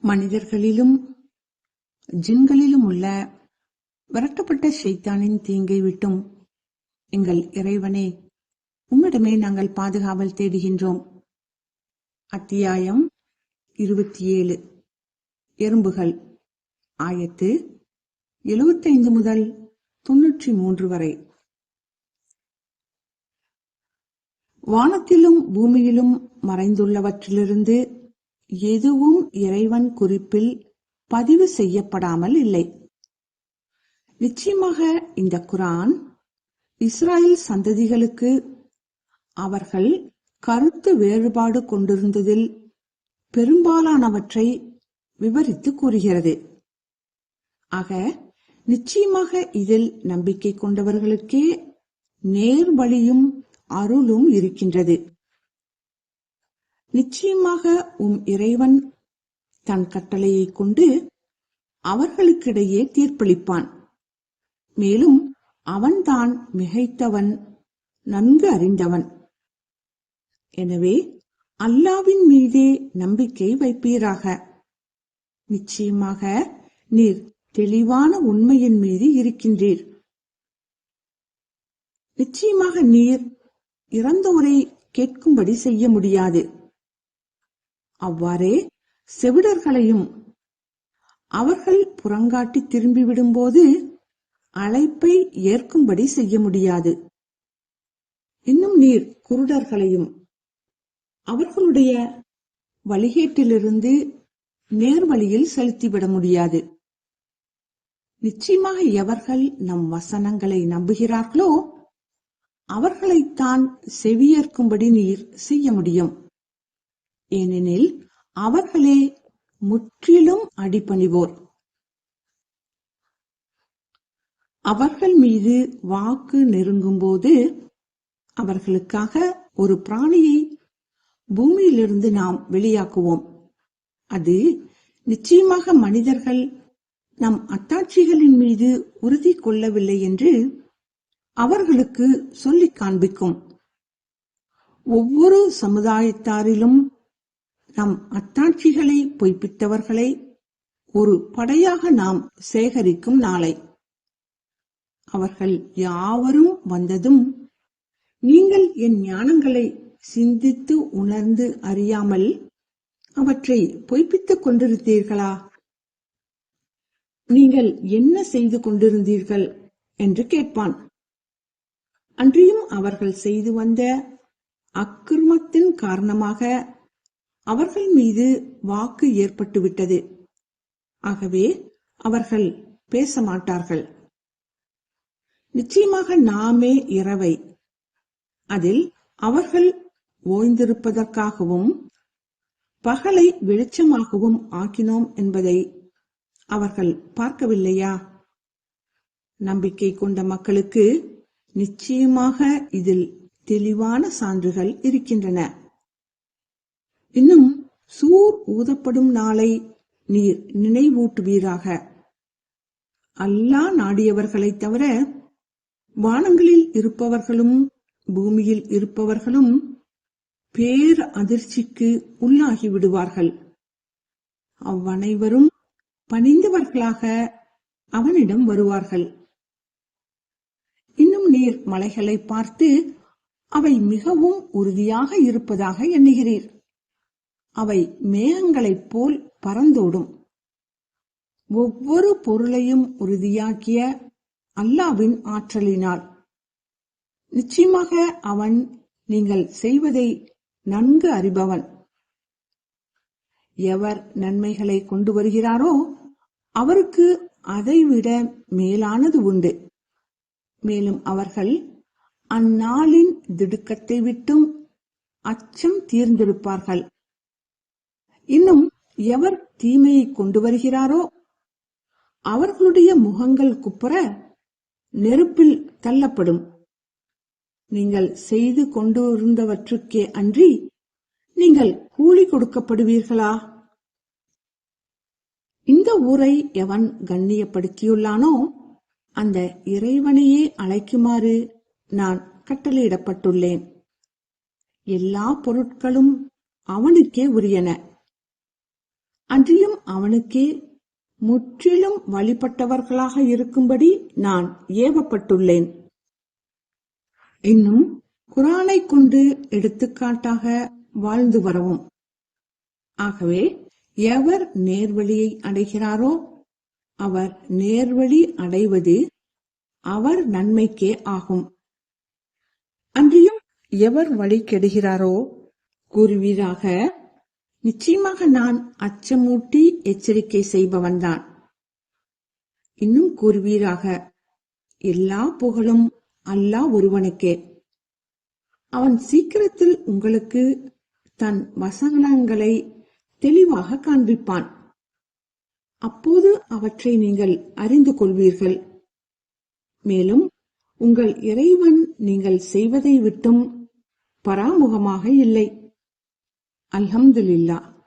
மனிதர்களிலும் ஜின்களிலும் உள்ள விரட்டப்பட்ட ஷைத்தானின் தீங்கை விட்டும் எங்கள் இறைவனே உம்மிடமே நாங்கள் பாதுகாவல் தேடுகின்றோம். அத்தியாயம் இருபத்தி ஏழு எறும்புகள். ஆயத்து எழுபத்தைந்து முதல் தொன்னூற்றி மூன்று வரை. வானத்திலும் பூமியிலும் மறைந்துள்ளவற்றிலிருந்து எதுவும் இறைவன் குறிப்பில் பதிவு செய்யப்படாமல் இல்லை. நிச்சயமாக இந்த குரான் இஸ்ராயல் சந்ததிகளுக்கு அவர்கள் கருத்து வேறுபாடு கொண்டிருந்ததில் பெரும்பாலானவற்றை விவரித்து கூறுகிறது. ஆக நிச்சயமாக இதில் நம்பிக்கை கொண்டவர்களுக்கே நேர்வழியும் அருளும் இருக்கின்றது. நிச்சயமாக உம் இறைவன் தன் கட்டளையை கொண்டு அவர்களுக்கிடையே தீர்ப்பளிப்பான். மேலும் அவன்தான் மிகைத்தவன் நன்கு அறிந்தவன். எனவே அல்லாவின் மீதே நம்பிக்கை வைப்பீராக. நிச்சயமாக நீர் தெளிவான உண்மையின் மீது இருக்கின்றீர். நிச்சயமாக நீர் இறந்தோரை கேட்கும்படி செய்ய முடியாது. அவ்வாறே செவிடர்களையும் அவர்கள் புறங்காட்டி திரும்பிவிடும்போது அழைப்பை ஏற்கும்படி செய்ய முடியாது. இன்னும் நீர் குருடர்களையும் அவர்களுடைய வழிகேட்டிலிருந்து நேர்வழியில் செலுத்திவிட முடியாது. நிச்சயமாக எவர்கள் நம் வசனங்களை நம்புகிறார்களோ அவர்களைத்தான் செவியேற்கும்படி நீர் செய்ய முடியும். ஏனெனில் அவர்களே முற்றிலும் அடிபணிவோர். அவர்கள் மீது வாக்கு நெருங்கும்போது அவர்களுக்காக ஒரு பிராணியை பூமியிலிருந்து நாம் வெளியாக்குவோம். அது நிச்சயமாக மனிதர்கள் நம் அத்தாட்சிகளின் மீது உறுதி கொள்ளவில்லை என்று அவர்களுக்கு சொல்லிக் காண்பிக்கும். ஒவ்வொரு சமுதாயத்தாரிலும் நம் அத்தாட்சிகளை பொய்ப்பித்தவர்களை ஒரு படையாக நாம் சேகரிக்கும் நாளை. அவர்கள் யாவரும் வந்ததும் நீங்கள் என் ஞானங்களை சிந்தித்து உணர்ந்து அறியாமல் அவற்றை பொய்ப்பித்துக் கொண்டிருந்தீர்களா? நீங்கள் என்ன செய்து கொண்டிருந்தீர்கள்? என்று கேட்பான். அன்றியும் அவர்கள் செய்து வந்த அக்கிரமத்தின் காரணமாக அவர்கள் மீது வாக்கு ஏற்பட்டுவிட்டது. ஆகவே அவர்கள் பேச மாட்டார்கள் நிச்சயமாக நாமே இரவை அதில் அவர்கள் ஓய்ந்திருப்பதற்காகவும் பகலை வெளிச்சமாகவும் ஆக்கினோம் என்பதை அவர்கள் பார்க்கவில்லையா? நம்பிக்கை கொண்ட மக்களுக்கு நிச்சயமாக இதில் தெளிவான சான்றுகள் இருக்கின்றன. இன்னும் சூர் ஊதப்படும் நாளை நீர் நினைவூட்டுவீராக. அல்லாஹ் நாடியவர்களைத் தவிர வானங்களில் இருப்பவர்களும் பூமியில் இருப்பவர்களும் பேர் அதிர்ச்சிக்கு உள்ளாகி விடுவார்கள். அவ்வனைவரும் பணிந்தவர்களாக அவனிடம் வருவார்கள். இன்னும் நீர் மலைகளை பார்த்து அவை மிகவும் உறுதியாக இருப்பதாக எண்ணுகிறீர். அவை மேகங்களைப் போல் பறந்தோடும். ஒவ்வொரு பொருளையும் உறுதியாக்கிய அல்லாவின் ஆற்றலினால். நிச்சயமாக அவன் நீங்கள் செய்வதை நன்கு அறிபவன். எவர் நன்மைகளை கொண்டு வருகிறாரோ அவருக்கு அதைவிட மேலானது உண்டு. மேலும் அவர்கள் அந்நாளின் திடுக்கத்தை விட்டும் அச்சம் தீர்ந்திருப்பார்கள். இன்னும் எவர் தீமையை கொண்டு வருகிறாரோ அவர்களுடைய முகங்கள் குப்புற நெருப்பில் தள்ளப்படும். நீங்கள் செய்து கொண்டிருந்தவற்றுக்கே அன்றி நீங்கள் கூலி கொடுக்கப்படுவீர்களா? இந்த ஊரை எவன் கண்ணியப்படுத்தியுள்ளானோ அந்த இறைவனையே அழைக்குமாறு நான் கட்டளையிடப்பட்டுள்ளேன். எல்லா பொருட்களும் அவனுக்கே உரியன. அன்றியும் அவனுக்கே முற்றிலும் வழிபட்டவர்களாக இருக்கும்படி நான் ஏவப்பட்டுள்ளேன். இன்னும் குரானை கொண்டு எடுத்துக்காட்டாக வாழ்ந்து வரவும். ஆகவே எவர் நேர்வழியை அடைகிறாரோ அவர் நேர்வழி அடைவது அவர் நன்மைக்கே ஆகும். அன்றியும் எவர் வழி கெடுகிறாரோ கூறுவீராக நிச்சயமாக நான் அச்சமூட்டி எச்சரிக்கை செய்பவன்தான். இன்னும் கூறுவீராக எல்லா புகழும் அல்லாஹ் ஒருவனுக்கே. அவன் சீக்கிரத்தில் உங்களுக்கு தன் வசனங்களை தெளிவாக காண்பிப்பான். அப்போது அவற்றை நீங்கள் அறிந்து கொள்வீர்கள். மேலும் உங்கள் இறைவன் நீங்கள் செய்வதை விட்டும் பராமுகமாக இல்லை. الحمد لله.